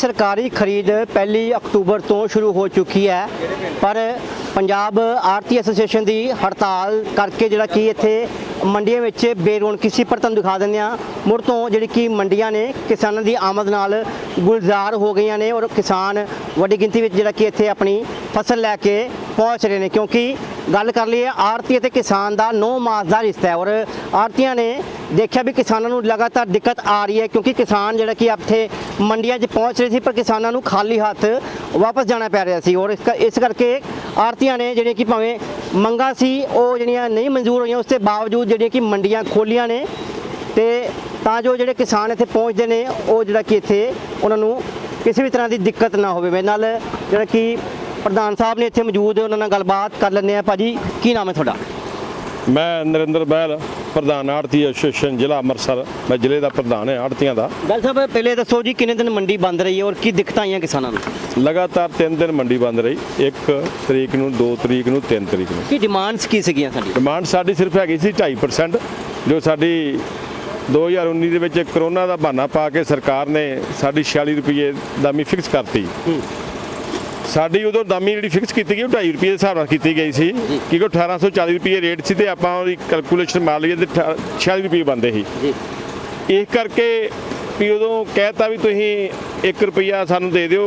ਸਰਕਾਰੀ ਖਰੀਦ ਪਹਿਲੀ ਅਕਤੂਬਰ ਤੋਂ ਸ਼ੁਰੂ ਹੋ ਚੁੱਕੀ ਹੈ। ਪਰ ਪੰਜਾਬ ਆਰਤੀ ਐਸੋਸੀਏਸ਼ਨ ਦੀ ਹੜਤਾਲ ਕਰਕੇ ਜਿਹੜਾ ਕਿ ਇੱਥੇ ਮੰਡੀਆਂ ਵਿੱਚ ਬੇਰੌਣਕੀ ਸੀ, ਪਰ ਤੁਹਾਨੂੰ ਦਿਖਾ ਦਿੰਦੇ ਆ ਮੁੜ ਤੋਂ ਜਿਹੜੀ ਕਿ ਮੰਡੀਆਂ ਨੇ ਕਿਸਾਨਾਂ ਦੀ ਆਮਦ ਨਾਲ ਗੁਲਜ਼ਾਰ ਹੋ ਗਈਆਂ ਨੇ ਔਰ ਕਿਸਾਨ ਵੱਡੀ ਗਿਣਤੀ ਵਿੱਚ ਜਿਹੜਾ ਕਿ ਇੱਥੇ ਆਪਣੀ ਫਸਲ ਲੈ ਕੇ ਪਹੁੰਚ ਰਹੇ ਨੇ। ਕਿਉਂਕਿ ਗੱਲ ਕਰ ਲਈਏ ਆੜਤੀ ਅਤੇ ਕਿਸਾਨ ਦਾ ਨੌ ਮਾਸ ਦਾ ਰਿਸ਼ਤਾ ਹੈ। ਔਰ ਆੜਤੀਆਂ ਨੇ ਦੇਖਿਆ ਵੀ ਕਿਸਾਨਾਂ ਨੂੰ ਲਗਾਤਾਰ ਦਿੱਕਤ ਆ ਰਹੀ ਹੈ, ਕਿਉਂਕਿ ਕਿਸਾਨ ਜਿਹੜਾ ਕਿ ਇੱਥੇ ਮੰਡੀਆਂ 'ਚ ਪਹੁੰਚ ਰਹੇ ਸੀ, ਪਰ ਕਿਸਾਨਾਂ ਨੂੰ ਖਾਲੀ ਹੱਥ ਵਾਪਸ ਜਾਣਾ ਪੈ ਰਿਹਾ ਸੀ। ਔਰ ਇਸ ਕ- ਇਸ ਕਰਕੇ ਆੜਤੀਆਂ ਨੇ ਜਿਹੜੀਆਂ ਕਿ ਭਾਵੇਂ ਮੰਗਾਂ ਸੀ, ਉਹ ਜਿਹੜੀਆਂ ਨਹੀਂ ਮਨਜ਼ੂਰ ਹੋਈਆਂ, ਉਸ ਦੇ ਬਾਵਜੂਦ ਜਿਹੜੀਆਂ ਕਿ ਮੰਡੀਆਂ ਖੋਲੀਆਂ ਨੇ, ਤੇ ਤਾਂ ਜੋ ਜਿਹੜੇ ਕਿਸਾਨ ਇੱਥੇ ਪਹੁੰਚਦੇ ਨੇ, ਉਹ ਜਿਹੜਾ ਕਿ ਇੱਥੇ ਉਹਨਾਂ ਨੂੰ ਕਿਸੇ ਵੀ ਤਰ੍ਹਾਂ ਦੀ ਦਿੱਕਤ ਨਾ ਹੋਵੇ। ਮੇਰੇ ਨਾਲ ਜਿਹੜਾ ਕਿ ਪ੍ਰਧਾਨ ਸਾਹਿਬ ਨੇ ਇੱਥੇ ਮੌਜੂਦ ਉਹਨਾਂ ਨਾਲ ਗੱਲਬਾਤ ਕਰ ਲੈਂਦੇ ਆ ਭਾਜੀ ਕੀ ਨਾਮ ਹੈ ਤੁਹਾਡਾ? ਮੈਂ ਨਰਿੰਦਰ ਬਹਿਲ ਪ੍ਰਧਾਨ ਆੜਤੀ ਐਸੋਸੀਏਸ਼ਨ ਜ਼ਿਲ੍ਹਾ ਅੰਮ੍ਰਿਤਸਰ। ਮੈਂ ਜ਼ਿਲ੍ਹੇ ਦਾ ਪ੍ਰਧਾਨ ਹਾਂ ਆੜਤੀਆਂ ਦਾ। ਗੱਲ ਸਾਹਿਬ ਪਹਿਲੇ ਦੱਸੋ ਜੀ ਕਿੰਨੇ ਦਿਨ ਮੰਡੀ ਬੰਦ ਰਹੀ ਹੈ ਔਰ ਕੀ ਦਿੱਕਤਾਂ ਆਈਆਂ ਕਿਸਾਨਾਂ ਨੂੰ? ਲਗਾਤਾਰ 3 ਦਿਨ ਮੰਡੀ ਬੰਦ ਰਹੀ। 1 ਤਰੀਕ ਨੂੰ 2 ਤਰੀਕ ਨੂੰ 3 ਤਰੀਕ ਨੂੰ। ਕੀ ਡਿਮਾਂਡਸ ਕੀ ਸੀਗੀਆਂ ਸਾਡੀ ਡਿਮਾਂਡ ਸਾਡੀ ਸਿਰਫ ਹੈਗੀ ਸੀ 2.5% ਜੋ ਸਾਡੀ 2019 ਦੇ ਵਿੱਚ ਕਰੋਨਾ ਦਾ ਬਹਾਨਾ ਪਾ ਕੇ ਸਰਕਾਰ ਨੇ ਸਾਡੀ 46 ਰੁਪਏ ਦਾਮੀ ਫਿਕਸ ਕਰਤੀ। ਸਾਡੀ ਉਦੋਂ ਦਾਮੀ ਜਿਹੜੀ ਫਿਕਸ ਕੀਤੀ ਗਈ ਉਹ 2.5 ਰੁਪਏ ਦੇ ਹਿਸਾਬ ਨਾਲ ਕੀਤੀ ਗਈ ਸੀ ਕਿਉਂਕਿ 1840 ਰੁਪਏ ਰੇਟ ਸੀ ਤੇ ਆਪਾਂ ਉਹਦੀ ਕੈਲਕੂਲੇਸ਼ਨ ਮਾਰ ਲਈਏ ਤੇ ਅਠਾ- 46 ਰੁਪਏ ਬੰਦੇ ਸੀ। ਜੀ। ਇਸ ਕਰਕੇ ਵੀ ਉਦੋਂ ਕਹਿਤਾ ਵੀ ਤੁਸੀਂ 1 ਰੁਪਿਆ ਸਾਨੂੰ ਦੇ ਦਿਓ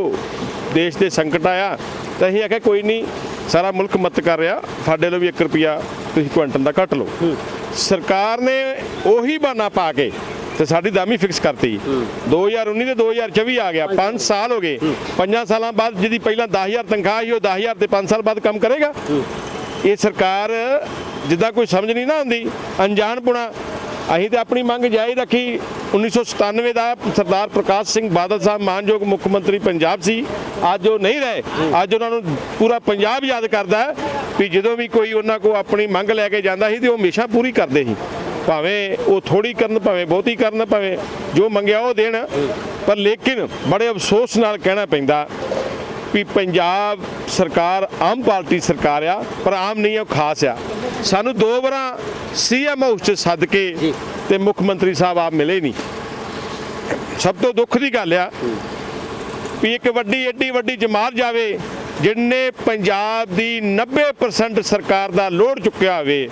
ਦੇਸ਼ ਦੇ ਸੰਕਟ ਆਇਆ ਤਾਂ ਅਸੀਂ ਆਖਿਆ ਕੋਈ ਨਹੀਂ ਸਾਰਾ ਮੁਲਕ ਮਤ ਕਰ ਰਿਹਾ ਸਾਡੇ ਲਈ ਵੀ 1 ਰੁਪਿਆ ਤੁਸੀਂ ਕੁਇੰਟਲ ਦਾ ਕੱਟ ਲਓ। ਸਰਕਾਰ ਨੇ ਉਹੀ ਬਹਾਨਾ ਪਾ ਕੇ ਤੇ ਸਾਡੀ ਦਾਮੀ ਫਿਕਸ ਕਰਤੀ। 2019 ਤੇ 2024 ਆ ਗਿਆ 5 ਸਾਲ ਹੋ ਗਏ। 5 ਸਾਲਾਂ ਬਾਅਦ ਜਿਹਦੀ ਪਹਿਲਾਂ 10000 ਤਨਖਾਹ ਸੀ ਉਹ 10000 ਤੇ 5 ਸਾਲ ਬਾਅਦ ਕੰਮ ਕਰੇਗਾ। ਇਹ ਸਰਕਾਰ ਜਿੱਦਾਂ ਕੋਈ ਸਮਝ ਨਹੀਂ ਨਾ ਆਉਂਦੀ ਅਣਜਾਣਪੁਣਾ ਅਸੀਂ ਤੇ ਆਪਣੀ ਮੰਗ ਜਾਰੀ ਰੱਖੀ। 1997 ਦਾ ਸਰਦਾਰ ਪ੍ਰਕਾਸ਼ ਸਿੰਘ ਬਾਦਲ ਸਾਹਿਬ ਮਾਨਯੋਗ ਮੁੱਖ ਮੰਤਰੀ ਪੰਜਾਬ ਸੀ। ਅੱਜ ਉਹ ਨਹੀਂ ਰਹੇ। ਅੱਜ ਉਹਨਾਂ ਨੂੰ ਪੂਰਾ ਪੰਜਾਬ ਯਾਦ ਕਰਦਾ ਵੀ ਜਦੋਂ ਵੀ ਕੋਈ ਉਹਨਾਂ ਕੋ ਆਪਣੀ ਮੰਗ ਲੈ ਕੇ ਜਾਂਦਾ ਸੀ ਤੇ ਉਹ ਹਮੇਸ਼ਾ ਪੂਰੀ ਕਰਦੇ ਸੀ। ਭਾਵੇਂ ਉਹ ਥੋੜੀ ਕਰਨ ਭਾਵੇਂ ਬਹੁਤੀ ਕਰਨ ਭਾਵੇਂ ਜੋ ਮੰਗਿਆ ਉਹ ਦੇਣ ਪਰ ਲੇਕਿਨ ਬੜੇ ਅਫਸੋਸ ਨਾਲ ਕਹਿਣਾ ਪੈਂਦਾ ਵੀ ਪੰਜਾਬ ਸਰਕਾਰ ਆਮ ਪਾਰਟੀ ਸਰਕਾਰ ਆ ਪਰ ਆਮ ਨਹੀਂ ਆ ਉਹ ਖਾਸ ਆ ਸਾਨੂੰ ਦੋ ਵਾਰਾਂ ਸੀਐਮ ਹਾਊਸ 'ਚ ਸੱਦ ਕੇ। ਤੇ ਮੁੱਖ ਮੰਤਰੀ ਸਾਹਿਬ ਆਪ ਮਿਲੇ ਨਹੀਂ ਸਭ ਤੋਂ ਦੁੱਖ ਦੀ ਗੱਲ ਆ ਵੀ ਇੱਕ ਵੱਡੀ ਏਡੀ ਵੱਡੀ ਜਮਾਤ ਜਾਵੇ ਜਿੰਨੇ ਪੰਜਾਬ ਦੀ 90% ਸਰਕਾਰ ਦਾ ਲੋਡ ਚੁੱਕਿਆ ਹੋਵੇ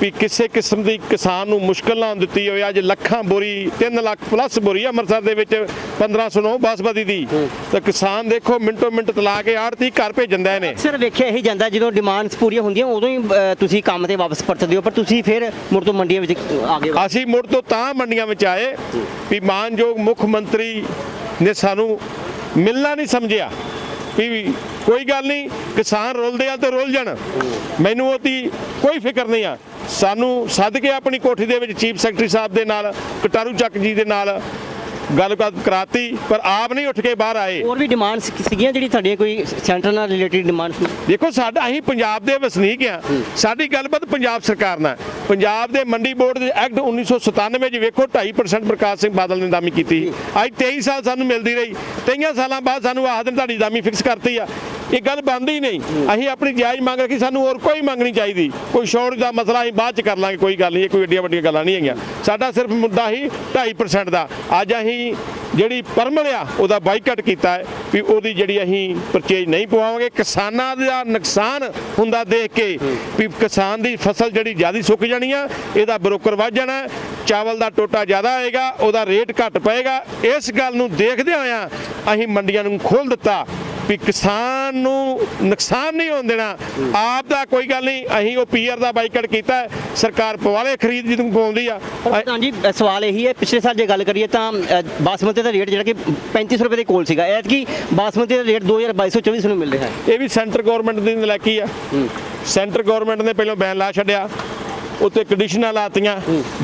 ਵੀ ਕਿਸੇ ਕਿਸਮ ਦੀ ਕਿਸਾਨ ਨੂੰ ਮੁਸ਼ਕਲ ਨਾ ਦਿੱਤੀ ਹੋਵੇ। ਅੱਜ ਲੱਖਾਂ ਬੋਰੀ 3 ਲੱਖ ਪਲੱਸ ਬੋਰੀ ਅੰਮ੍ਰਿਤਸਰ ਦੇ ਵਿੱਚ 1509 ਬਾਸਮਤੀ ਦੀ। ਤਾਂ ਕਿਸਾਨ ਦੇਖੋ ਮਿੰਟੋ ਮਿੰਟ ਤਲਾ ਕੇ ਆੜਤੀ ਘਰ ਭੇਜੰਦਾ ਨੇ। ਅਕਸਰ ਵੇਖਿਆ ਹੀ ਜਾਂਦਾ ਜਦੋਂ ਡਿਮਾਂਡਸ ਪੂਰੀਆਂ ਹੁੰਦੀਆਂ ਉਦੋਂ ਹੀ ਤੁਸੀਂ ਕੰਮ ਤੇ ਵਾਪਸ ਪਰਤਦੇ ਹੋ ਪਰ ਤੁਸੀਂ ਫਿਰ ਮੁੜ ਤੋਂ ਮੰਡੀਆਂ ਵਿੱਚ ਆ ਗਏ। ਅਸੀਂ ਮੁੜ ਤੋਂ ਤਾਂ ਮੰਡੀਆਂ ਵਿੱਚ ਆਏ ਵੀ ਮਾਨਯੋਗ ਮੁੱਖ ਮੰਤਰੀ ਨੇ ਸਾਨੂੰ ਮਿਲਣਾ ਨਹੀਂ ਸਮਝਿਆ ਵੀ ਕੋਈ ਗੱਲ ਨਹੀਂ ਕਿਸਾਨ ਰੁਲਦੇ ਆ ਤੇ ਰੁਲ ਜਾਣ। ਮੈਨੂੰ ਉਹਦੀ ਕੋਈ ਫਿਕਰ ਨਹੀਂ ਆ। ਸਾਨੂੰ ਸੱਦ ਕੇ ਆਪਣੀ ਕੋਠੀ ਦੇ ਵਿੱਚ ਚੀਫ ਸੈਕਟਰੀ ਸਾਹਿਬ ਦੇ ਨਾਲ ਕਟਾਰੂ ਚੱਕ ਜੀ ਦੇ ਨਾਲ ਗੱਲਬਾਤ ਕਰਾਤੀ ਪਰ ਆਪ ਨਹੀਂ ਉੱਠ ਕੇ ਬਾਹਰ ਆਏ। ਹੋਰ ਵੀ ਡਿਮਾਂਡਸ ਸੀਗੀਆਂ ਜਿਹੜੀ ਤੁਹਾਡੀਆਂ ਕੋਈ ਸੈਂਟਰ ਨਾਲ ਰਿਲੇਟਡ ਡਿਮਾਂਡਸ ਦੇਖੋ ਸਾਡਾ ਅਸੀਂ ਪੰਜਾਬ ਦੇ ਵਸਨੀਕ ਆ ਸਾਡੀ ਗੱਲਬਾਤ ਪੰਜਾਬ ਸਰਕਾਰ ਨਾਲ। ਪੰਜਾਬ ਦੇ ਮੰਡੀ ਬੋਰਡ ਦੇ ਐਕਟ 1997 ਚ ਵੇਖੋ 2.5% ਪ੍ਰਕਾਸ਼ ਸਿੰਘ ਬਾਦਲ ਨੇ ਦਾਮੀ ਕੀਤੀ। ਅੱਜ 23 ਸਾਲ ਸਾਨੂੰ ਮਿਲਦੀ ਰਹੀ। 23 ਸਾਲਾਂ ਬਾਅਦ ਸਾਨੂੰ ਆਹ ਦਿਨ ਤੁਹਾਡੀ ਦਾਮੀ ਫਿਕਸ ਕਰਤੀ ਆ। ਇਹ ਗੱਲ ਬਣਦੀ ਹੀ ਨਹੀਂ। ਅਸੀਂ ਆਪਣੀ ਜਾਇਜ਼ ਮੰਗ ਰੱਖੀ, ਸਾਨੂੰ ਹੋਰ ਕੋਈ ਮੰਗ ਨਹੀਂ ਚਾਹੀਦੀ। ਕੋਈ ਸ਼ੋਰ ਦਾ ਮਸਲਾ ਅਸੀਂ ਬਾਅਦ ਚ ਕਰ ਲਾਂਗੇ, ਕੋਈ ਗੱਲ ਨਹੀਂ, ਇਹ ਕੋਈ ਏਡੀਆਂ ਵੱਡੀਆਂ ਗੱਲਾਂ ਨਹੀਂ ਹੈਗੀਆਂ। ਸਾਡਾ ਸਿਰਫ ਮੁੱਦਾ ਹੀ 2.5% ਦਾ। ਅੱਜ ਅਸੀਂ ਜਿਹੜੀ ਪਰਮਲ ਆ, ਉਹਦਾ ਬਾਈਕਾਟ ਕੀਤਾ ਹੈ ਵੀ ਉਹਦੀ ਜਿਹੜੀ ਅਸੀਂ ਪਰਚੇਜ ਨਹੀਂ ਪਵਾਵਾਂਗੇ। ਕਿਸਾਨਾਂ ਦਾ ਨੁਕਸਾਨ ਹੁੰਦਾ ਦੇਖ ਕੇ ਵੀ ਕਿਸਾਨ ਦੀ ਫਸਲ ਜਿਹੜੀ ਜ਼ਿਆਦਾ ਸੁੱਕ ਜਾਣੀ ਆ, ਇਹਦਾ ਬਰੋਕਰ ਵੱਧ ਜਾਣਾ ਚਾਵਲ ਦਾ ਟੋਟਾ ਜ਼ਿਆਦਾ ਆਏਗਾ ਉਹਦਾ ਰੇਟ ਘੱਟ ਪਏਗਾ। ਇਸ ਗੱਲ ਨੂੰ ਦੇਖਦੇ ਹੋਇਆਂ ਅਸੀਂ ਮੰਡੀਆਂ ਨੂੰ ਖੋਲ ਦਿੱਤਾ। ਵੀ ਕਿਸਾਨ ਨੂੰ ਨੁਕਸਾਨ ਨਹੀਂ ਹੋਣ ਦੇਣਾ। ਆਪ ਦਾ ਕੋਈ ਗੱਲ ਨਹੀਂ ਅਸੀਂ ਉਹ ਪੀਆਰ ਦਾ ਬਾਈਕਾਟ ਕੀਤਾ ਸਰਕਾਰ ਪਵਾਲੇ ਖਰੀਦ ਜਦੋਂ ਪਵਾਉਂਦੀ ਆ। ਪਰ ਪ੍ਰਧਾਨ ਜੀ ਸਵਾਲ ਇਹੀ ਹੈ ਪਿਛਲੇ ਸਾਲ ਜੇ ਗੱਲ ਕਰੀਏ ਤਾਂ ਬਾਸਮਤੀ ਦਾ ਰੇਟ ਜਿਹੜਾ ਕਿ 3500 ਰੁਪਏ ਦੇ ਕੋਲ ਸੀਗਾ ਐਤਕੀ ਬਾਸਮਤੀ ਦਾ ਰੇਟ 2224 ਨੂੰ ਮਿਲ ਰਿਹਾ ਹੈ। ਇਹ ਵੀ ਸੈਂਟਰ ਗਵਰਨਮੈਂਟ ਦੀ ਨਲਾਇਕੀ ਆ। ਸੈਂਟਰ ਗਵਰਨਮੈਂਟ ਨੇ ਪਹਿਲਾਂ ਬੈਨ ਲਾ ਛੱਡਿਆ। ਉੱਤੇ ਕੰਡੀਸ਼ਨਾਂ ਲਾਤੀਆਂ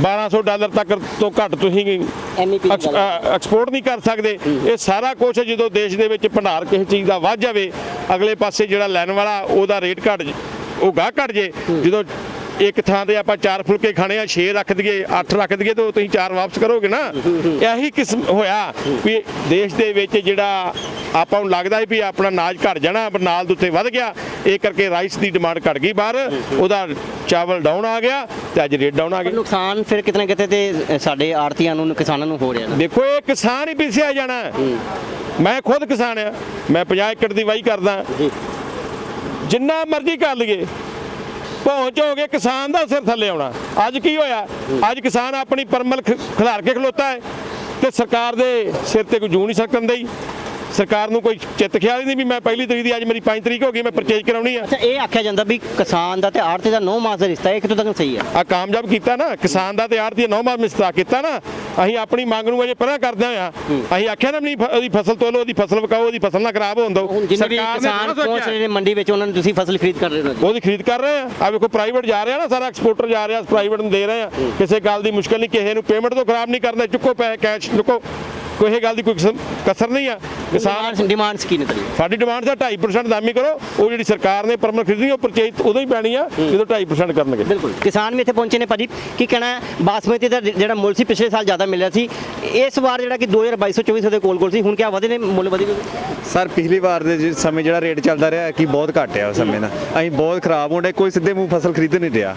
1200 ਡਾਲਰ ਤੱਕ ਤੋਂ ਘੱਟ ਤੁਸੀਂ ਐਕਸਪੋਰਟ ਨਹੀਂ ਕਰ ਸਕਦੇ। ਇਹ ਸਾਰਾ ਕੁਝ ਜਦੋਂ ਦੇਸ਼ ਦੇ ਵਿੱਚ ਭੰਡਾਰ ਕਿਸੇ ਚੀਜ਼ ਦਾ ਵੱਧ ਜਾਵੇ ਅਗਲੇ ਪਾਸੇ ਜਿਹੜਾ ਲੈਣ ਵਾਲਾ ਉਹਦਾ ਰੇਟ ਘਟ ਉਹ ਗਾਹ ਘਟ ਜੇ। ਜਦੋਂ ਇੱਕ ਥਾਂ ਤੇ ਆਪਾਂ ਚਾਰ ਫੁਲਕੇ ਖਾਣੇ ਆ 6 ਰੱਖ ਦਈਏ 8 ਰੱਖ ਦਈਏ ਤਾਂ ਤੁਸੀਂ ਚਾਰ ਵਾਪਸ ਕਰੋਗੇ ਨਾ। ਇਹੀ ਕਿਸਮ ਹੋਇਆ ਵੀ ਦੇਸ਼ ਦੇ ਵਿੱਚ ਜਿਹੜਾ ਆਪਾਂ ਨੂੰ ਲੱਗਦਾ ਸੀ ਵੀ ਆਪਣਾ ਅਨਾਜ ਘਟ ਜਾਣਾ ਪਰ ਨਾਲ ਦੇ ਉੱਤੇ ਵੱਧ ਗਿਆ ਇਹ ਕਰਕੇ ਰਾਈਸ ਦੀ ਡਿਮਾਂਡ ਘਟ ਗਈ ਬਾਹਰ ਉਹਦਾ ਚਾਵਲ ਡਾਊਨ ਆ ਗਿਆ ਤੇ ਅੱਜ ਰੇਟ ਡਾਊਨ ਆ ਗਏ ਨੁਕਸਾਨ ਫਿਰ ਕਿਤੇ ਨਾ ਕਿਤੇ ਤੇ ਸਾਡੇ ਆੜਤੀਆਂ ਨੂੰ ਕਿਸਾਨਾਂ ਨੂੰ ਹੋ ਰਿਹਾ ਦੇਖੋ ਇਹ ਕਿਸਾਨ ਹੀ ਪਿੱਛੇ ਜਾਣਾ। ਹੈ। ਮੈਂ ਖੁਦ ਕਿਸਾਨ ਆ ਮੈਂ 50 ਏਕੜ ਦੀ ਵਾਹੀ ਕਰਦਾ। ਜਿੰਨਾ ਮਰਜ਼ੀ ਕਰ ਲਈਏ ਪਹੁੰਚ ਹੋ ਗਏ ਕਿਸਾਨ ਦਾ ਸਿਰ ਥੱਲੇ ਆਉਣਾ। ਅੱਜ ਕੀ ਹੋਇਆ? ਅੱਜ ਕਿਸਾਨ ਆਪਣੀ ਪਰਮਲ ਖਿਲਾਰ ਕੇ ਖਲੋਤਾ ਹੈ ਤੇ ਸਰਕਾਰ ਦੇ ਸਿਰ ਤੇ ਕੋਈ ਜੂ ਨਹੀਂ ਸਕਣ ਦੇਈ। ਸਰਕਾਰ ਨੂੰ ਕੋਈ ਚਿੱਤ ਖਿਆਲ ਹੀ ਨਹੀਂ ਵੀ ਮੈਂ ਪਹਿਲੀ ਤਰੀਕ ਦੀ ਅੱਜ ਮੇਰੀ 5 ਤਰੀਕ ਹੋ ਗਈ ਮੈਂ ਪਰਚੇਜ ਕਰਾਉਣੀ ਆ। ਅੱਛਾ ਇਹ ਆਖਿਆ ਜਾਂਦਾ ਵੀ ਕਿਸਾਨ ਦਾ ਤੇ ਆੜਤੀ ਦਾ ਨੌ ਮਾਸ ਦਾ ਰਿਸ਼ਤਾ ਇਹ ਕਿਤੋਂ ਤੱਕ ਸਹੀ ਹੈ? ਆ ਕਾਮਯਾਬ ਕੀਤਾ ਨਾ ਕਿਸਾਨ ਦਾ ਤੇ ਆੜਤੀ ਨੌਵਾਂ ਮਿਸਤਾ ਕੀਤਾ ਨਾ ਅਸੀਂ ਆਪਣੀ ਮੰਗ ਨੂੰ ਅਜੇ ਪਰਾਂ ਕਰਦੇ ਆ ਅਸੀਂ ਆਖਿਆ ਨਾ ਵੀ ਉਹਦੀ ਫਸਲ ਤੋਲੋ ਉਹਦੀ ਫਸਲ ਵਿਕਾਓ ਉਹਦੀ ਫਸਲ ਨਾ ਖਰਾਬ ਹੋਣ ਦਿਓ। ਵੀ ਸਰਕਾਰ ਨੇ ਕਿਸਾਨ ਪਹੁੰਚ। ਰਹੇ ਨੇ ਮੰਡੀ ਵਿੱਚ ਉਹਨਾਂ ਨੂੰ ਤੁਸੀਂ ਫਸਲ ਖਰੀਦ ਕਰ ਰਹੇ ਹੋ ਉਹਦੀ ਖਰੀਦ ਕਰ ਰਹੇ ਆ। ਆ ਵੇਖੋ ਪ੍ਰਾਈਵੇਟ ਜਾ ਰਿਹਾ ਨਾ ਸਾਰਾ ਐਕਸਪੋਰਟਰ ਜਾ ਰਿਹਾ ਪ੍ਰਾਈਵੇਟ ਨੂੰ ਦੇ ਰਹੇ ਆ। ਕਿਸੇ ਗੱਲ ਦੀ ਮੁਸ਼ਕਲ ਨਹੀਂ ਕਿਸੇ ਨੂੰ ਪੇਮੈਂਟ ਤੋਂ ਖਰਾਬ ਨਹੀਂ ਕਰਨਾ। ਚੁੱਕੋ ਪੈ ਕੈਸ਼ ਚੁੱਕੋ। ਕੋਈ ਇਹ ਗੱਲ ਦੀ ਕੋਈ ਕਿਸਮ- ਕਸਰ ਨਹੀਂ ਆ। ਕਿਸਾਨ ਡਿਮਾਂਡਸ ਕੀ ਨੇ ਤੇਰੀ? ਸਾਡੀ ਡਿਮਾਂਡ ਦਾ 2.5% ਦਾਮੀ ਕਰੋ। ਉਹ ਜਿਹੜੀ ਸਰਕਾਰ ਨੇ ਪਰਮਨੈਂਟ ਖਰੀਦਣੀ ਉਹ ਪਰਚੇਜ ਉਦੋਂ ਹੀ ਪੈਣੀ ਆ ਜਦੋਂ 2.5% ਕਰਨਗੇ। ਬਿਲਕੁਲ। ਕਿਸਾਨ ਵੀ ਇੱਥੇ ਪਹੁੰਚੇ ਨੇ ਭਾਜੀ। ਕੀ ਕਹਿਣਾ ਹੈ? ਬਾਸਮਤੀ ਦਾ ਜਿਹੜਾ ਮੁੱਲ ਸੀ ਪਿਛਲੇ ਸਾਲ ਜ਼ਿਆਦਾ ਮਿਲਿਆ ਸੀ। ਇਸ ਵਾਰ ਜਿਹੜਾ ਕਿ 2224 ਦੇ ਕੋਲ ਕੋਲ ਸੀ ਹੁਣ ਕਿਆ ਵਧੇ ਨੇ ਮੁੱਲ ਵਧੇ ਨੇ? ਸਰ ਪਿਛਲੀ ਵਾਰ ਦੇ ਸਮੇਂ ਜਿਹੜਾ ਰੇਟ ਚੱਲਦਾ ਰਿਹਾ ਕਿ ਬਹੁਤ ਘੱਟ ਆ ਉਸ ਸਮੇਂ ਦਾ। ਅਸੀਂ ਬਹੁਤ ਖਰਾਬ ਹੋਣ ਡੇ ਕੋਈ ਸਿੱਧੇ ਮੂੰਹ ਫਸਲ ਖਰੀਦ ਨਹੀਂ ਰਿਹਾ।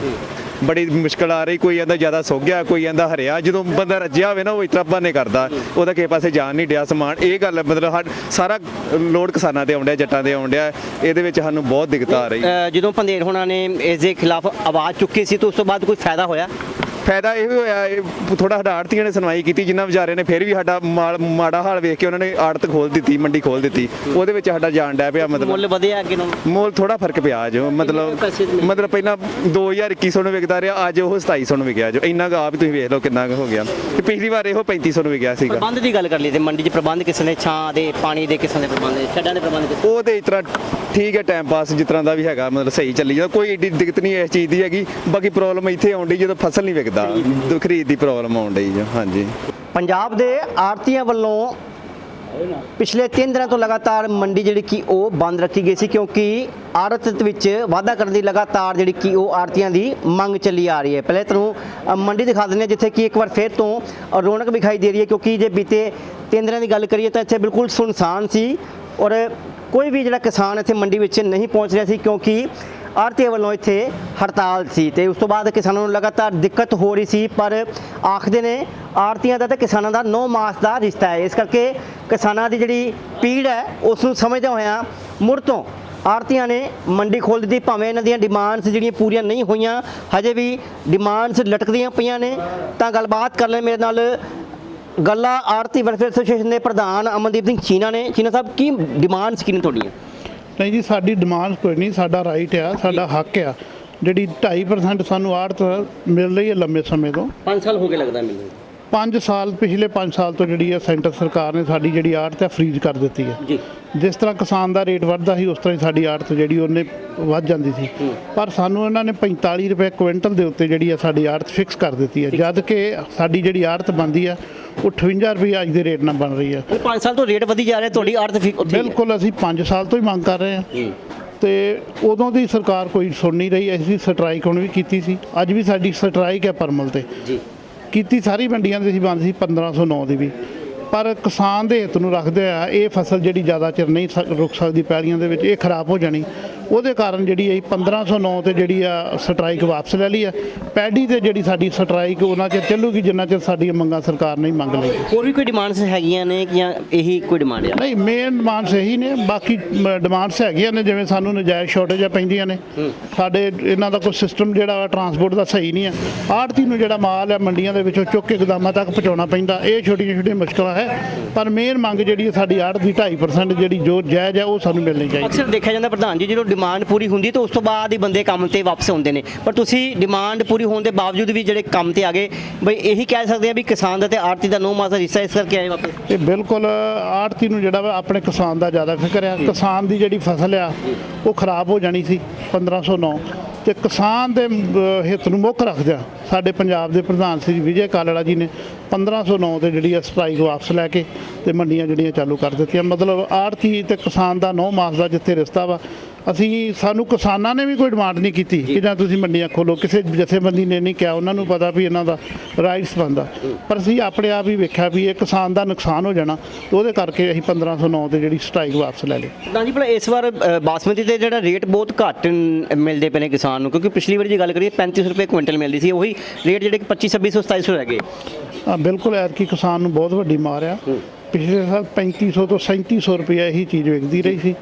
ਬੜੀ ਮੁਸ਼ਕਲ ਆ ਰਹੀ, ਕੋਈ ਕਹਿੰਦਾ ਜ਼ਿਆਦਾ ਸੁੱਕ ਕੋਈ ਕਹਿੰਦਾ ਹਰਿਆ। ਜਦੋਂ ਬੰਦਾ ਰੱਜਿਆ ਹੋਵੇ ਨਾ, ਉਹ ਇਸ ਤਰ੍ਹਾਂ ਬਹਾਨੇ ਕਰਦਾ। ਉਹਦਾ ਕਿਸੇ ਪਾਸੇ ਜਾਣ ਨਹੀਂ ਡਿਆ ਸਮਾਨ। ਇਹ ਗੱਲ ਮਤਲਬ ਹਰ- ਸਾਰਾ ਲੋਡ ਕਿਸਾਨਾਂ ਤੇ ਆਉਂਦਿਆ ਜੱਟਾਂ ਤੇ ਆਉਂਦਿਆ ਇਹਦੇ ਵਿੱਚ ਸਾਨੂੰ ਬਹੁਤ ਦਿੱਕਤ ਆ ਰਹੀ। ਜਦੋਂ ਪੰਦੇਰ ਹੋਣਾ ਨੇ, ਇਸ ਦੇ ਖਿਲਾਫ ਆਵਾਜ਼ ਚੁੱਕੀ ਸੀ, ਤਾਂ ਉਸ ਤੋਂ ਬਾਅਦ ਕੋਈ ਫਾਇਦਾ ਹੋਇਆ? ਫਾਇਦਾ ਇਹ ਵੀ ਹੋਇਆ ਥੋੜਾ ਸਾਡਾ ਆੜਤੀਆਂ ਨੇ ਸੁਣਵਾਈ ਕੀਤੀ ਜਿਨ੍ਹਾਂ ਵਿਚਾਰੇ ਨੇ ਫਿਰ ਵੀ ਸਾਡਾ ਮਾਲ- ਮਾੜਾ ਹਾਲ ਵੇਖ ਕੇ ਉਹਨਾਂ ਨੇ ਆੜਤ ਖੋਲ ਦਿੱਤੀ ਮੰਡੀ ਖੋਲ ਦਿੱਤੀ। ਉਹਦੇ ਵਿੱਚ ਸਾਡਾ ਜਾਣ ਡਿਆ ਪਿਆ ਮਤਲਬ ਮੁੱਲ ਵਧਿਆ ਅੱਗੇ ਨੂੰ ਮੋਲ ਥੋੜਾ ਫ਼ਰਕ ਪਿਆ ਜੋ ਮਤਲਬ ਪੈਸੇ ਦੇ? ਮਤਲਬ ਪਹਿਲਾਂ 2021 ਨੂੰ ਵਿਕਦਾ ਰਿਹਾ ਅੱਜ ਉਹ 2700 ਨੂੰ ਵਿਕਿਆ ਜੋ ਇੰਨਾ ਆਪ ਹੀ ਤੁਸੀਂ ਵੇਖ ਲਓ ਕਿੰਨਾ ਕੁ ਹੋ ਗਿਆ। ਤੇ ਪਿਛਲੀ ਵਾਰ ਇਹੋ 3500 ਨੂੰ ਵਿਕਿਆ ਸੀਗਾ। ਪ੍ਰਬੰਧ ਦੀ ਗੱਲ ਕਰ ਲਈ ਤੇ ਮੰਡੀ 'ਚ ਪ੍ਰਬੰਧ ਕਿਸ ਨੇ ਛਾਂ ਦੇ ਪਾਣੀ ਦੇ ਕਿਸ ਨੇ ਪ੍ਰਬੰਧ ਨੇ ਛੱਡਾਂ ਦੇ ਪ੍ਰਬੰਧ ਕਿਸ ਉਹ ਤੇ ਇਸ ਤਰ੍ਹਾਂ ਠੀਕ ਹੈ ਟਾਈਮ ਪਾਸ ਜਿਸ ਤਰ੍ਹਾਂ ਦਾ ਵੀ ਹੈਗਾ, ਮਤਲਬ ਸਹੀ ਚੱਲੀ ਜਾਂਦਾ। ਕੋਈ ਏਡੀ ਦਿੱਕਤ ਨਹੀਂ ਇਸ ਚੀਜ਼ ਦੀ ਹੈਗੀ। ਬਾਕੀ ਪ੍ਰੋਬਲਮ ਇੱਥੇ ਆਉਂਦੀ ਜਦੋਂ ਫਸਲ ਨਹੀਂ ਵਿਕਦਾ। ਖਰੀਦ ਦੀ ਪ੍ਰੋਬਲਮ ਆਉਂਦੀ ਜੋ ਹਾਂਜੀ। ਪੰਜਾਬ ਦੇ ਆੜਤੀਆਂ ਵੱਲੋਂ ਪਿਛਲੇ 3 ਦਿਨਾਂ ਤੋਂ ਲਗਾਤਾਰ ਮੰਡੀ ਜਿਹੜੀ ਕਿ ਉਹ ਬੰਦ ਰੱਖੀ ਗਈ ਸੀ, ਕਿਉਂਕਿ ਆੜਤ ਵਿੱਚ ਵਾਧਾ ਕਰਨ ਦੀ ਲਗਾਤਾਰ ਜਿਹੜੀ ਕਿ ਉਹ ਆੜਤੀਆਂ ਦੀ ਮੰਗ ਚੱਲੀ ਆ ਰਹੀ ਹੈ। ਪਹਿਲੇ ਤੁਹਾਨੂੰ ਮੰਡੀ ਦਿਖਾ ਦਿੰਦੇ ਹਾਂ, ਜਿੱਥੇ ਕਿ ਇੱਕ ਵਾਰ ਫਿਰ ਤੋਂ ਰੌਣਕ ਵਿਖਾਈ ਦੇ ਰਹੀ ਹੈ, ਕਿਉਂਕਿ ਜੇ ਬੀਤੇ 3 ਦਿਨਾਂ ਦੀ ਗੱਲ ਕਰੀਏ ਤਾਂ ਇੱਥੇ ਬਿਲਕੁਲ ਸੁਨਸਾਨ ਸੀ ਔਰ ਕੋਈ ਵੀ ਜਿਹੜਾ ਕਿਸਾਨ ਇੱਥੇ ਮੰਡੀ ਵਿੱਚ ਨਹੀਂ ਪਹੁੰਚ ਰਿਹਾ ਸੀ ਕਿਉਂਕਿ ਆੜਤੀਆਂ ਵੱਲੋਂ ਇੱਥੇ ਹੜਤਾਲ ਸੀ ਤੇ ਉਸ ਤੋਂ ਬਾਅਦ ਕਿਸਾਨਾਂ ਨੂੰ ਲਗਾਤਾਰ ਦਿੱਕਤ ਹੋ ਰਹੀ ਸੀ, ਪਰ ਆਖਦੇ ਨੇ ਆੜਤੀਆਂ ਦਾ ਤੇ ਕਿਸਾਨਾਂ ਦਾ 9 ਮਾਸ ਦਾ ਰਿਸ਼ਤਾ ਹੈ। ਇਸ ਕਰਕੇ ਕਿਸਾਨਾਂ ਦੀ ਜਿਹੜੀ ਪੀੜ ਹੈ, ਉਸ ਨੂੰ ਸਮਝਦਾ ਹੋਇਆ ਮੁੜ ਤੋਂ ਆੜਤੀਆਂ ਨੇ ਮੰਡੀ ਖੋਲ੍ਹ ਦਿੱਤੀ। ਭਾਵੇਂ ਇਹਨਾਂ ਦੀਆਂ ਡਿਮਾਂਡਸ ਜਿਹੜੀਆਂ ਪੂਰੀਆਂ ਨਹੀਂ ਹੋਈਆਂ, ਹਜੇ ਵੀ ਡਿਮਾਂਡਸ ਲਟਕਦੀਆਂ ਪਈਆਂ ਨੇ। ਤਾਂ ਗੱਲਬਾਤ ਕਰ ਲੈ ਮੇਰੇ ਨਾਲ ਗੱਲਾਂ ਆੜਤੀ ਵੈਲਫੇਅਰ ਐਸੋਸੀਏਸ਼ਨ ਦੇ ਪ੍ਰਧਾਨ ਅਮਨਦੀਪ ਸਿੰਘ ਚੀਨਾ ਨੇ। ਚੀਨਾ ਸਾਹਿਬ ਕੀ ਡਿਮਾਂਡਸ ਕੀ ਨੇ ਤੁਹਾਡੀਆਂ? ਨਹੀਂ ਜੀ ਸਾਡੀ ਡਿਮਾਂਡ ਕੋਈ ਨਹੀਂ ਸਾਡਾ ਰਾਈਟ ਆ ਸਾਡਾ ਹੱਕ ਆ। ਜਿਹੜੀ 2.5% ਸਾਨੂੰ ਆੜਤ ਮਿਲ ਰਹੀ ਹੈ ਲੰਮੇ ਸਮੇਂ ਤੋਂ। 5 ਸਾਲ ਹੋ ਗਏ ਲੱਗਦਾ ਮੈਨੂੰ 5 ਸਾਲ ਪਿਛਲੇ 5 ਸਾਲ ਤੋਂ ਜਿਹੜੀ ਆ ਸੈਂਟਰ ਸਰਕਾਰ ਨੇ ਸਾਡੀ ਜਿਹੜੀ ਆੜਤ ਹੈ ਫ੍ਰੀਜ਼ ਕਰ ਦਿੱਤੀ ਹੈ। ਜੀ। ਜਿਸ ਤਰ੍ਹਾਂ ਕਿਸਾਨ ਦਾ ਰੇਟ ਵੱਧਦਾ ਸੀ ਉਸ ਤਰ੍ਹਾਂ ਹੀ ਸਾਡੀ ਆੜਤ ਜਿਹੜੀ ਉਹਨੇ ਵੱਧ ਜਾਂਦੀ ਸੀ। ਪਰ ਸਾਨੂੰ ਇਹਨਾਂ ਨੇ 45 ਰੁਪਏ ਕੁਇੰਟਲ ਦੇ ਉੱਤੇ ਜਿਹੜੀ ਆ ਸਾਡੀ ਆੜਤ ਫਿਕਸ ਕਰ ਦਿੱਤੀ ਹੈ। ਜਦ ਕਿ ਸਾਡੀ ਜਿਹੜੀ ਆੜਤ ਬਣਦੀ ਆ ਉਹ 58 ਰੁਪਏ ਅੱਜ ਦੇ ਰੇਟ ਨਾਲ ਬਣ ਰਹੀ ਆ 5 ਸਾਲ ਤੋਂ ਰੇਟ ਵਧੀ ਜਾ ਰਿਹਾ ਤੁਹਾਡੀ ਆੜਤ ਫਿਕ ਉੱਥੇ ਹੀ ਹੈ। ਬਿਲਕੁਲ ਅਸੀਂ 5 ਸਾਲ ਤੋਂ ਹੀ ਮੰਗ ਕਰ ਰਹੇ ਹਾਂ। ਤੇ ਉਦੋਂ ਦੀ ਸਰਕਾਰ ਕੋਈ ਸੁਣ ਨਹੀਂ ਰਹੀ ਅਸੀਂ ਸਟ੍ਰਾਈਕ ਹੁਣ ਵੀ ਕੀਤੀ ਸੀ। ਅੱਜ ਵੀ ਸਾਡੀ ਸਟ੍ਰਾਈਕ ਹੈ ਪਰਮਲ ਤੇ। ਜੀ। ਕੀਤੀ ਸਾਰੀ ਮੰਡੀਆਂ ਦੇ ਸੀ, ਬੰਦ ਸੀ 1509 ਦੀ ਵੀ। ਪਰ ਕਿਸਾਨ ਦੇ ਹਿੱਤ ਨੂੰ ਰੱਖਦੇ ਆ, ਇਹ ਫਸਲ ਜਿਹੜੀ ਜ਼ਿਆਦਾ ਚਿਰ ਨਹੀਂ ਸ- ਰੁਕ ਸਕਦੀ ਪੈਲੀਆਂ ਦੇ ਵਿੱਚ, ਇਹ ਖਰਾਬ ਹੋ ਜਾਣੀ। ਉਹਦੇ ਕਾਰਨ ਜਿਹੜੀ ਇਹ 1509 ਤੇ ਜਿਹੜੀ ਆ ਸਟ੍ਰਾਈਕ ਵਾਪਸ ਲੈ ਲਈ ਆ ਪੈਡੀ ਤੇ ਜਿਹੜੀ ਸਾਡੀ ਸਟ੍ਰਾਈਕ ਉਹਨਾਂ ਚਿਰ ਚੱਲੂਗੀ ਜਿੰਨਾ ਚਿਰ ਸਾਡੀਆਂ ਮੰਗਾਂ ਸਰਕਾਰ ਨਹੀਂ ਮੰਗ ਲਈ। ਹੋਰ ਵੀ ਕੋਈ ਡਿਮਾਂਡਸ ਹੈਗੀਆਂ ਨੇ ਜਾਂ ਇਹੀ ਕੋਈ ਡਿਮਾਂਡ ਆ? ਨਹੀਂ ਮੇਨ ਡਿਮਾਂਡਸ ਇਹੀ ਨੇ। ਬਾਕੀ ਡਿਮਾਂਡਸ ਹੈਗੀਆਂ ਨੇ ਜਿਵੇਂ ਸਾਨੂੰ ਨਜਾਇਜ਼ ਸ਼ਾਰਟੇਜਾਂ ਪੈਂਦੀਆਂ ਨੇ। ਸਾਡੇ ਇਹਨਾਂ ਦਾ ਕੋਈ ਸਿਸਟਮ ਜਿਹੜਾ ਵਾ ਟਰਾਂਸਪੋਰਟ ਦਾ ਸਹੀ ਨਹੀਂ ਆ ਆੜਤੀ ਨੂੰ ਜਿਹੜਾ ਮਾਲ ਹੈ ਮੰਡੀਆਂ ਦੇ ਵਿੱਚੋਂ ਚੁੱਕ ਕੇ ਗੋਦਾਮਾਂ ਤੱਕ ਪਹੁੰਚਾਉਣਾ ਪੈਂਦਾ। ਇਹ ਛੋਟੀਆਂ ਛੋਟੀਆਂ ਮੁਸ਼ਕਲਾਂ ਹੈ। ਪਰ ਮੇਨ ਮੰਗ ਜਿਹੜੀ ਹੈ ਸਾਡੀ ਆੜਤ ਦੀ 2.5% ਜਿਹੜੀ ਜੋ ਜਾਇਜ਼ ਹੈ ਉਹ ਸਾਨੂੰ ਮਿਲਣੀ ਚਾਹੀਦੀ ਅਕਸਰ ਦੇਖਿਆ ਜਾਂਦਾ ਪ੍ਰਧਾਨ ਜੀ ਜਦੋਂ ਡਿਮਾਂਡ ਪੂਰੀ ਹੁੰਦੀ ਤਾਂ ਉਸ ਤੋਂ ਬਾਅਦ ਹੀ ਬੰਦੇ ਕੰਮ ਤੇ ਵਾਪਸ ਆਉਂਦੇ ਨੇ। ਪਰ ਤੁਸੀਂ ਡਿਮਾਂਡ ਪੂਰੀ ਹੋਣ ਦੇ ਬਾਵਜੂਦ ਵੀ ਜਿਹੜੇ ਕੰਮ ਤੇ ਆ ਗਏ ਬਈ ਇਹੀ ਕਹਿ ਸਕਦੇ ਆ ਵੀ ਕਿਸਾਨ ਦਾ ਤੇ ਆੜਤੀ ਦਾ ਨੌ ਮਾਸ ਦਾ ਹਿੱਸਾ ਇਸ ਕਰਕੇ ਆਏ ਵਾਪਸ। ਇਹ ਬਿਲਕੁਲ ਆੜਤੀ ਨੂੰ ਜਿਹੜਾ ਆਪਣੇ ਕਿਸਾਨ ਦਾ ਜ਼ਿਆਦਾ ਫਿਕਰ ਆ। ਕਿਸਾਨ ਦੀ ਜਿਹੜੀ ਫਸਲ ਆ ਉਹ ਖਰਾਬ ਹੋ ਜਾਣੀ ਸੀ 1509 ਤੇ ਕਿਸਾਨ ਦੇ ਹਿੱਤ ਨੂੰ ਮੁੱਖ ਰੱਖਦਿਆਂ ਸਾਡੇ ਪੰਜਾਬ ਦੇ ਪ੍ਰਧਾਨ ਸ੍ਰੀ ਵਿਜੇ ਕਾਲੜਾ ਜੀ ਨੇ 1509 ਤੇ ਜਿਹੜੀ ਆ ਸਟ੍ਰਾਈਕ ਵਾਪਸ ਲੈ ਕੇ ਤੇ ਮੰਡੀਆਂ ਜਿਹੜੀਆਂ ਚਾਲੂ ਕਰ ਦਿੱਤੀਆਂ। ਮਤਲਬ ਆੜਤੀ ਤੇ ਕਿਸਾਨ ਦਾ ਨੌ ਮਾਸ ਦਾ ਜਿੱਥੇ ਰਿਸ਼ਤਾ ਵਾ ਅਸੀਂ ਸਾਨੂੰ ਕਿਸਾਨਾਂ ਨੇ ਵੀ ਕੋਈ ਡਿਮਾਂਡ ਨਹੀਂ ਕੀਤੀ ਕਿ ਜਾਂ ਤੁਸੀਂ ਮੰਡੀਆਂ ਖੋਲੋ ਕਿਸੇ ਜਥੇਬੰਦੀ ਨੇ ਨਹੀਂ ਕਿਹਾ ਉਹਨਾਂ ਨੂੰ ਪਤਾ ਵੀ ਇਹਨਾਂ ਦਾ ਰਾਈਟਸ ਬਣਦਾ। ਪਰ ਅਸੀਂ ਆਪਣੇ ਆਪ ਹੀ ਵੇਖਿਆ ਵੀ ਇਹ ਕਿਸਾਨ ਦਾ ਨੁਕਸਾਨ ਹੋ ਜਾਣਾ ਤੇ ਉਹਦੇ ਕਰਕੇ ਅਸੀਂ 1509 ਤੇ ਜਿਹੜੀ ਸਟ੍ਰਾਈਕ ਵਾਪਸ ਲੈ ਲਈ। ਪ੍ਰਧਾਨ ਜੀ ਭਲਾ ਇਸ ਵਾਰ ਬਾਸਮਤੀ ਦੇ ਜਿਹੜਾ ਰੇਟ ਬਹੁਤ ਘੱਟ ਮਿਲਦੇ ਪਏ ਨੇ ਕਿਸਾਨ ਨੂੰ ਕਿਉਂਕਿ ਪਿਛਲੀ ਵਾਰੀ ਜੇ ਗੱਲ ਕਰੀਏ 3500 ਰੁਪਏ ਕੁਇੰਟਲ ਮਿਲਦੀ ਸੀ ਉਹੀ ਰੇਟ ਜਿਹੜੇ ਕਿ 25 2600 2700 ਰਹਿ ਗਏ। ਬਿਲਕੁਲ ਐਤਕੀ ਕਿਸਾਨ ਨੂੰ ਬਹੁਤ ਵੱਡੀ ਮਾਰ ਆ। ਪਿਛਲੇ ਸਾਲ 3500 ਤੋਂ 3700 ਰੁਪਏ ਇਹੀ ਚੀਜ਼ ਵਿਕਦੀ ਰਹੀ ਸੀ।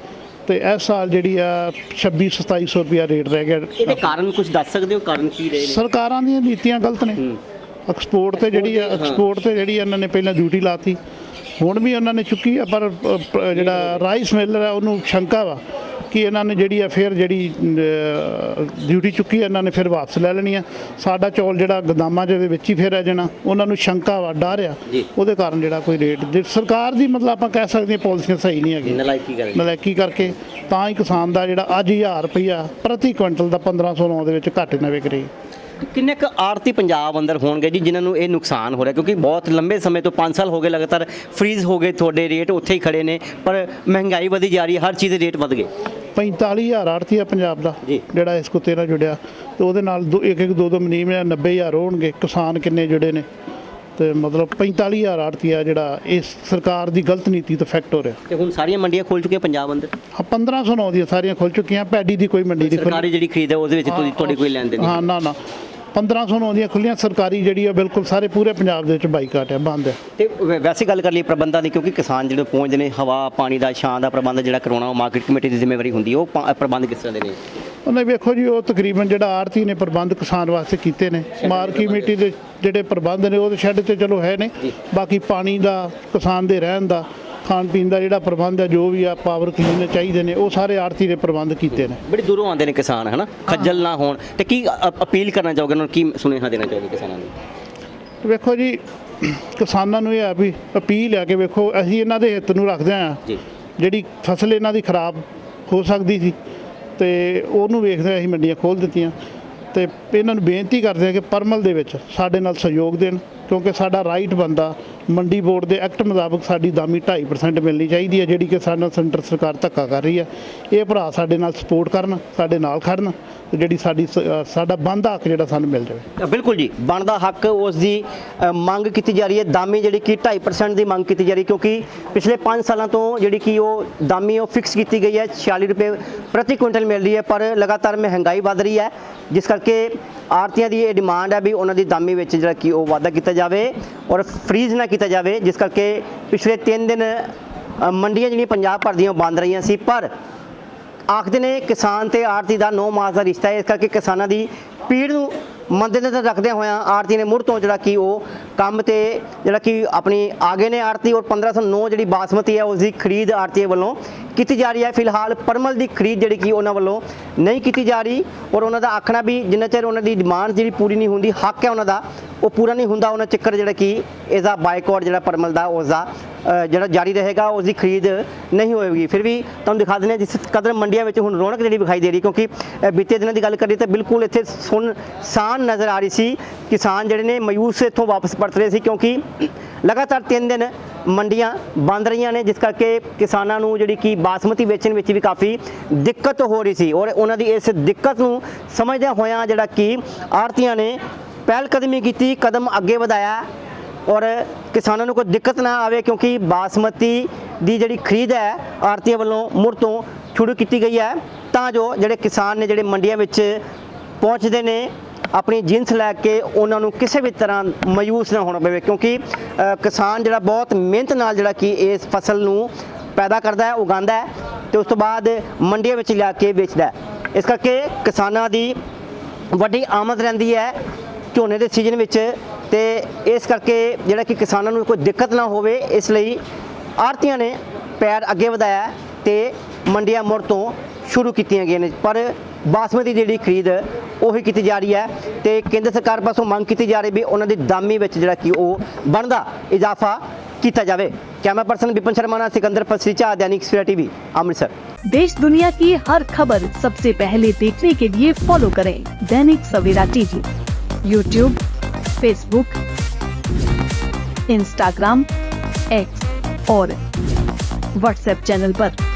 ਤੇ ਇਸ ਸਾਲ ਜਿਹੜੀ ਆ 26 2700 ਰੁਪਏ ਰੇਟ ਰਹਿ ਗਿਆ। ਇਹਦੇ ਕਾਰਨ ਕੁਝ ਦੱਸ ਸਕਦੇ ਹੋ? ਕਾਰਨ ਕੀ ਰਹੇ ਨੇ? ਸਰਕਾਰਾਂ ਦੀਆਂ ਨੀਤੀਆਂ ਗਲਤ ਨੇ। ਐਕਸਪੋਰਟ ਤੇ ਜਿਹੜੀ ਆ ਐਕਸਪੋਰਟ ਤੇ ਜਿਹੜੀ ਇਹਨਾਂ ਨੇ ਪਹਿਲਾਂ ਡਿਊਟੀ ਲਾਤੀ। ਹੁਣ ਵੀ ਉਹਨਾਂ ਨੇ ਚੁੱਕੀ ਆ ਪਰ ਅ, ਪ- ਜਿਹੜਾ ਰਾਈਸ ਮਿਲਰ ਹੈ ਉਹਨੂੰ ਸ਼ੰਕਾ ਵਾ। ਕਿ ਇਹਨਾਂ ਨੇ ਜਿਹੜੀ ਆ ਫਿਰ ਜਿਹੜੀ ਡਿਊਟੀ ਚੁੱਕੀ ਆ, ਇਹਨਾਂ ਨੇ ਫਿਰ ਵਾਪਸ ਲੈ ਲੈਣੀ ਆ ਸਾਡਾ ਚੌਲ ਜਿਹੜਾ ਗਦਾਮਾਂ ਦੇ ਵਿੱਚ ਹੀ ਫਿਰ ਰਹਿ ਜਾਣਾ। ਉਹਨਾਂ ਨੂੰ ਸ਼ੰਕਾ ਵਾ ਡਰ ਆ। ਉਹਦੇ ਕਾਰਨ ਜਿਹੜਾ ਕੋਈ ਰੇਟ ਸਰਕਾਰ ਦੀ ਮਤਲਬ ਆਪਾਂ ਕਹਿ ਸਕਦੇ ਹਾਂ ਪਾਲਿਸੀਆਂ ਸਹੀ ਨਹੀਂ ਹੈਗੀਆਂ। ਨਲਾਇਕੀ ਕਰੇ ਨਲਾਇਕੀ ਕਰਕੇ। ਤਾਂ ਹੀ ਕਿਸਾਨ ਦਾ ਜਿਹੜਾ ਅੱਜ 1000 ਰੁਪਈਆ ਪ੍ਰਤੀ ਕੁਇੰਟਲ ਦਾ 1509 ਦੇ ਵਿੱਚ ਘੱਟ ਨਾ ਵਿਕ ਰਹੀ। ਕਿੰਨੇ ਕੁ ਆੜਤੀ ਪੰਜਾਬ ਅੰਦਰ ਹੋਣਗੇ ਜੀ ਜਿਨ੍ਹਾਂ ਨੂੰ ਇਹ ਨੁਕਸਾਨ ਹੋ ਰਿਹਾ? ਕਿਉਂਕਿ ਬਹੁਤ ਲੰਬੇ ਸਮੇਂ ਤੋਂ 5 ਸਾਲ ਹੋ ਗਏ ਲਗਾਤਾਰ ਫ੍ਰੀਜ਼ ਹੋ ਗਏ ਤੁਹਾਡੇ ਰੇਟ ਉੱਥੇ ਹੀ ਖੜੇ ਨੇ ਪਰ ਮਹਿੰਗਾਈ ਵਧੀ ਜਾ ਰਹੀ ਹੈ ਹਰ ਚੀਜ਼ ਦੇ ਰੇਟ ਵਧ ਗਏ। 45000 ਆੜਤੀ ਆ ਪੰਜਾਬ ਦਾ। ਜਿਹੜਾ ਇਸ ਕੁੱਤੇ ਨਾਲ ਜੁੜਿਆ। ਤੇ ਉਹਦੇ ਨਾਲ ਦੋ- ਇੱਕ ਇੱਕ ਦੋ ਦੋ ਮਨੀਮ ਨੇ 90000 ਹੋਣਗੇ ਕਿਸਾਨ ਕਿੰਨੇ ਜੁੜੇ ਨੇ। ਤੇ ਮਤਲਬ 45000 ਆੜਤੀ ਆ ਜਿਹੜਾ ਇਸ ਸਰਕਾਰ ਦੀ ਗਲਤ ਨੀਤੀ ਤੋਂ ਇਫੈਕਟ ਹੋ ਰਿਹਾ। ਤੇ ਹੁਣ ਸਾਰੀਆਂ ਮੰਡੀਆਂ ਖੁੱਲ ਚੁੱਕੀਆਂ ਪੰਜਾਬ ਅੰਦਰ? ਹਾਂ 1509 ਦੀਆਂ ਸਾਰੀਆਂ ਖੁੱਲ ਚੁੱਕੀਆਂ ਪੈਡੀ ਦੀ ਕੋਈ ਮੰਡੀ ਨਹੀਂ ਖੁੱਲੀ ਸਰਕਾਰੀ ਜਿਹੜੀ ਖਰੀਦ ਹੈ ਉਹਦੇ ਵਿੱਚ ਤੁਹਾਡੀ ਤੁਹਾਡੀ ਕੋਈ ਲੈਣ ਦੇਣ ਨਹੀਂ ਹਾਂ ਨਾ ਨਾ। 1509 ਦੀਆਂ ਖੁੱਲੀਆਂ ਸਰਕਾਰੀ ਜਿਹੜੀ ਆ ਬਿਲਕੁਲ ਸਾਰੇ ਪੂਰੇ ਪੰਜਾਬ ਦੇ ਵਿੱਚ ਬਾਈਕਾਟ ਹੈ ਬੰਦ ਹੈ ਤੇ ਵੈ- ਵੈਸੇ ਗੱਲ ਕਰ ਲਈ ਪ੍ਰਬੰਧਾਂ ਦੀ ਕਿਉਂਕਿ ਕਿਸਾਨ ਜਿਹੜੇ ਪਹੁੰਚਦੇ ਨੇ ਹਵਾ ਪਾਣੀ ਦਾ ਛਾਂ ਦਾ ਪ੍ਰਬੰਧ ਜਿਹੜਾ ਕਰਾਉਣਾ ਉਹ ਮਾਰਕੀਟ ਕਮੇਟੀ ਦੀ ਜ਼ਿੰਮੇਵਾਰੀ ਹੁੰਦੀ ਹੈ ਉਹ ਪਾ- ਪ੍ਰਬੰਧ ਕਿਸ ਤਰ੍ਹਾਂ ਦੇ ਨੇ? ਉਹਨੇ ਵੇਖੋ ਜੀ ਉਹ ਤਕਰੀਬਨ ਜਿਹੜਾ ਆੜਤੀ ਨੇ ਪ੍ਰਬੰਧ ਕਿਸਾਨ ਵਾਸਤੇ ਕੀਤੇ ਨੇ। ਮਾਰਕੀ ਕਮੇਟੀ ਦੇ ਜਿਹੜੇ ਪ੍ਰਬੰਧ ਨੇ ਉਹ ਤਾਂ ਸ਼ੈੱਡ ਤੇ ਚਲੋ ਹੈ ਨੇ। ਬਾਕੀ ਪਾਣੀ ਦਾ ਕਿਸਾਨ ਦੇ ਰਹਿਣ ਦਾ ਖਾਣ ਪੀਣ ਦਾ ਜਿਹੜਾ ਪ੍ਰਬੰਧ ਹੈ ਜੋ ਵੀ ਆ ਪਾਵਰ ਕਲੀਨ ਚਾਹੀਦੇ ਨੇ ਉਹ ਸਾਰੇ ਆੜਤੀ ਨੇ ਪ੍ਰਬੰਧ ਕੀਤੇ ਨੇ। ਬੜੀ ਦੂਰੋਂ ਆਉਂਦੇ ਨੇ ਕਿਸਾਨ ਹਨਾ? ਖੱਜਲ ਨਾ ਹੋਣ। ਤੇ ਕੀ ਅਪੀਲ ਕਰਨਾ ਚਾਹੋਗੇ ਉਹਨਾਂ ਨੂੰ? ਕੀ ਸੁਨੇਹਾ ਦੇਣਾ ਚਾਹੋਗੇ ਕਿਸਾਨਾਂ ਨੂੰ? ਵੇਖੋ ਜੀ ਕਿਸਾਨਾਂ ਨੂੰ ਇਹ ਆ ਵੀ ਅਪੀਲ ਹੈ ਕਿ ਵੇਖੋ ਅਸੀਂ ਇਹਨਾਂ ਦੇ ਹਿੱਤ ਨੂੰ ਰੱਖਦੇ ਆ ਜਿਹੜੀ ਫਸਲ ਇਹਨਾਂ ਦੀ ਖਰਾਬ ਹੋ ਸਕਦੀ ਸੀ ਤੇ ਉਹਨੂੰ ਵੇਖਦੇ ਅਸੀਂ ਮੰਡੀਆਂ ਖੋਲ੍ਹ ਦਿੱਤੀਆਂ। ਤੇ ਇਹਨਾਂ ਨੂੰ ਬੇਨਤੀ ਕਰਦੇ ਆ ਕਿ ਪਰਮਲ ਦੇ ਵਿੱਚ ਸਾਡੇ ਨਾਲ ਸਹਿਯੋਗ ਦੇਣ ਕਿਉਂਕਿ ਸਾਡਾ ਰਾਈਟ ਬੰਦਾ ਮੰਡੀ ਬੋਰਡ ਦੇ ਐਕਟ ਮੁਤਾਬਕ ਸਾਡੀ ਦਾਮੀ 2.5% ਮਿਲਣੀ ਚਾਹੀਦੀ ਹੈ, ਜਿਹੜੀ ਕਿ ਸਾਡਾ ਸੈਂਟਰ ਸਰਕਾਰ ਧੱਕਾ ਕਰ ਰਹੀ ਹੈ। ਇਹ ਭਰਾ ਸਾਡੇ ਨਾਲ ਸਪੋਰਟ ਕਰਨ, ਸਾਡੇ ਨਾਲ ਖੜਨ, ਤੇ ਜਿਹੜੀ ਸਾਡੀ ਸ- ਸਾਡਾ ਬੰਦਾ ਹੱਕ ਜਿਹੜਾ ਸਾਨੂੰ ਮਿਲ ਜਾਵੇ। ਬਿਲਕੁਲ ਜੀ, ਬਣਦਾ ਹੱਕ ਉਸ ਦੀ ਮੰਗ ਕੀਤੀ ਜਾ ਰਹੀ ਹੈ। ਦਾਮੀ ਜਿਹੜੀ ਕਿ 2.5% ਦੀ ਮੰਗ ਕੀਤੀ ਜਾ ਰਹੀ ਕਿਉਂਕਿ ਪਿਛਲੇ 5 ਸਾਲਾਂ ਤੋਂ ਜਿਹੜੀ ਕਿ ਉਹ ਦਾਮੀ ਉਹ ਫਿਕਸ ਕੀਤੀ ਗਈ ਹੈ 46 ਰੁਪਏ ਪ੍ਰਤੀ ਕੁਇੰਟਲ ਮਿਲ ਰਹੀ ਹੈ, ਪਰ ਲਗਾਤਾਰ ਮਹਿੰਗਾਈ ਵਧ ਰਹੀ ਹੈ। ਜਿਸ ਕਰਕੇ ਆੜਤੀਆਂ ਦੀ ਇਹ ਡਿਮਾਂਡ ਹੈ ਵੀ ਉਹਨਾਂ ਦੀ ਦਾਮੀ ਵਿੱਚ ਜਿਹੜਾ ਕਿ ਉਹ ਵਾਧਾ ਕੀਤਾ ਜਾਵੇ ਔਰ ਫ੍ਰੀਜ਼ ਨਾ ਕੀਤਾ ਜਾਵੇ, ਜਿਸ ਕਰਕੇ ਪਿਛਲੇ 3 ਦਿਨ ਮੰਡੀਆਂ ਜਿਹੜੀਆਂ ਪੰਜਾਬ ਭਰ ਦੀਆਂ ਬੰਦ ਰਹੀਆਂ ਸੀ, ਪਰ ਆਖਦੇ ਨੇ ਕਿਸਾਨ ਤੇ ਆੜਤੀ ਦਾ ਨੌ ਮਾਸ ਦਾ ਰਿਸ਼ਤਾ ਹੈ, ਇਸ ਕਰਕੇ ਕਿਸਾਨਾਂ ਦੀ ਪੀੜ ਨੂੰ ਮੱਦੇਨਜ਼ਰ ਰੱਖਦਿਆਂ ਹੋਇਆਂ ਆੜਤੀ ਨੇ ਮੁੜ ਤੋਂ ਜਿਹੜਾ ਕਿ ਉਹ ਕੰਮ ਤੇ ਜਿਹੜਾ ਕਿ ਆਪਣੀ ਆਗੇ ਨੇ ਆੜਤੀ ਔਰ 1509 ਜਿਹੜੀ ਬਾਸਮਤੀ ਹੈ ਉਸ ਦੀ ਖਰੀਦ ਆੜਤੀ ਵੱਲੋਂ ਕੀਤੀ ਜਾ ਰਹੀ ਹੈ। ਫਿਲਹਾਲ ਪਰਮਲ ਦੀ ਖਰੀਦ ਜਿਹੜੀ ਕਿ ਉਹਨਾਂ ਵੱਲੋਂ ਨਹੀਂ ਕੀਤੀ ਜਾ ਰਹੀ ਔਰ ਉਹਨਾਂ ਦਾ ਆਖਣਾ ਵੀ ਜਿੰਨਾ ਚਿਰ ਉਹਨਾਂ ਦੀ ਡਿਮਾਂਡ ਜਿਹੜੀ ਪੂਰੀ ਨਹੀਂ ਹੁੰਦੀ, ਹੱਕ ਹੈ ਉਹਨਾਂ ਦਾ, ਉਹ ਪੂਰਾ ਨਹੀਂ ਹੁੰਦਾ। ਉਹਨਾਂ ਚੱਕਰ ਜਿਹੜਾ ਕਿ ਇਸ ਦਾ ਬਾਈਕਾਟ ਜਿਹੜਾ ਪਰਮਲ ਦਾ ਉਸ ਦਾ ਜਿਹੜਾ ਜਾਰੀ ਰਹੇਗਾ ਉਸ ਦੀ ਖਰੀਦ ਨਹੀਂ ਹੋਏਗੀ। ਫਿਰ ਵੀ ਤੁਹਾਨੂੰ ਦਿਖਾ ਦਿੰਦੇ ਹਾਂ ਜਿਸ ਕਦਰ ਮੰਡੀਆਂ ਵਿੱਚ ਹੁਣ ਰੌਣਕ ਜਿਹੜੀ ਵਿਖਾਈ ਦੇ ਰਹੀ ਕਿਉਂਕਿ ਬੀਤੇ ਦਿਨਾਂ ਦੀ ਗੱਲ ਕਰੀਏ ਤਾਂ ਬਿਲਕੁਲ ਇੱਥੇ ਸੁਣ ਸਾਨ ਨਜ਼ਰ ਆ ਰਹੀ ਸੀ। ਕਿਸਾਨ ਜਿਹੜੇ ਨੇ ਮਾਯੂਸ ਇੱਥੋਂ ਵਾਪਸ ਪਰਤ ਰਹੇ ਸੀ ਕਿਉਂਕਿ ਲਗਾਤਾਰ 3 ਦਿਨ ਮੰਡੀਆਂ ਬੰਦ ਰਹੀਆਂ ਨੇ, ਜਿਸ ਕਰਕੇ ਕਿਸਾਨਾਂ ਨੂੰ ਜਿਹੜੀ ਕਿ ਬਾਸਮਤੀ ਵੇਚਣ ਵਿੱਚ ਵੀ ਕਾਫੀ ਦਿੱਕਤ ਹੋ ਰਹੀ ਸੀ ਔਰ ਉਹਨਾਂ ਦੀ ਇਸ ਦਿੱਕਤ ਨੂੰ ਸਮਝਦਿਆਂ ਹੋਇਆਂ ਜਿਹੜਾ ਕਿ ਆੜਤੀਆਂ ਨੇ ਪਹਿਲ ਕਦਮੀ ਕੀਤੀ, ਕਦਮ ਅੱਗੇ ਵਧਾਇਆ ਔਰ ਕਿਸਾਨਾਂ ਨੂੰ ਕੋਈ ਦਿੱਕਤ ਨਾ ਆਵੇ ਕਿਉਂਕਿ ਬਾਸਮਤੀ ਦੀ ਜਿਹੜੀ ਖਰੀਦ ਹੈ ਆੜਤੀਆਂ ਵੱਲੋਂ ਮੁੜ ਤੋਂ ਸ਼ੁਰੂ ਕੀਤੀ ਗਈ ਹੈ। ਤਾਂ ਜੋ ਜਿਹੜੇ ਕਿਸਾਨ ਨੇ, ਜਿਹੜੇ ਮੰਡੀਆਂ ਵਿੱਚ ਪਹੁੰਚਦੇ ਨੇ ਆਪਣੀ ਜਿੰਸ ਲੈ ਕੇ ਉਹਨਾਂ ਨੂੰ ਕਿਸੇ ਵੀ ਤਰ੍ਹਾਂ ਮਾਯੂਸ ਨਾ ਹੋਣਾ ਪਵੇ, ਕਿਉਂਕਿ ਕਿਸਾਨ ਜਿਹੜਾ ਬਹੁਤ ਮਿਹਨਤ ਨਾਲ ਜਿਹੜਾ ਕਿ ਇਸ ਫਸਲ ਨੂੰ ਪੈਦਾ ਕਰਦਾ ਹੈ, ਉਗਾਉਂਦਾ ਹੈ ਤੇ ਉਸ ਤੋਂ ਬਾਅਦ ਮੰਡੀਆਂ ਵਿੱਚ ਲਿਆ ਕੇ ਵੇਚਦਾ ਹੈ। ਇਸ ਕਰਕੇ ਕਿਸਾਨਾਂ ਦੀ ਵੱਡੀ ਆਮਦ ਰਹਿੰਦੀ ਹੈ ਝੋਨੇ ਦੇ ਸੀਜ਼ਨ ਵਿੱਚ ਤੇ ਇਸ ਕਰਕੇ ਜਿਹੜਾ ਕਿ ਕਿਸਾਨਾਂ ਨੂੰ ਕੋਈ ਦਿੱਕਤ ਨਾ ਹੋਵੇ, ਇਸ ਲਈ ਆੜਤੀਆਂ ਨੇ ਪੈਰ ਅੱਗੇ ਵਧਾਇਆ ਤੇ ਮੰਡੀਆਂ ਮੁੜ ਤੋਂ ਸ਼ੁਰੂ ਕੀਤੀਆਂ ਗਈਆਂ ਨੇ ਪਰ ਬਾਸਮਤੀ ਦੀ ਜਿਹੜੀ ਖਰੀਦ ਉਹੀ ਕੀਤੀ ਜਾ ਰਹੀ ਹੈ ਤੇ ਕੇਂਦਰ ਸਰਕਾਰ ਪਾਸੋਂ ਮੰਗ ਕੀਤੀ ਜਾ ਰਹੀ ਵੀ ਉਹਨਾਂ ਦੀ ਦਾਮੀ ਵਿੱਚ ਜਿਹੜਾ ਕਿ ਉਹ ਬਣਦਾ ਇਜ਼ਾਫਾ ਕੀਤਾ ਜਾਵੇ ਕੈਮਰਾ ਪਰਸਨ ਵਿਪਨ ਸ਼ਰਮਾ ਨਾਲ ਸਿਕੰਦਰ पसरीचा दैनिक सवेरा टीवी अमृतसर देश दुनिया की हर खबर सबसे पहले देखने के लिए फॉलो करें Dainik Savera TV YouTube Facebook Instagram X और व्हाट्सएप चैनल पर।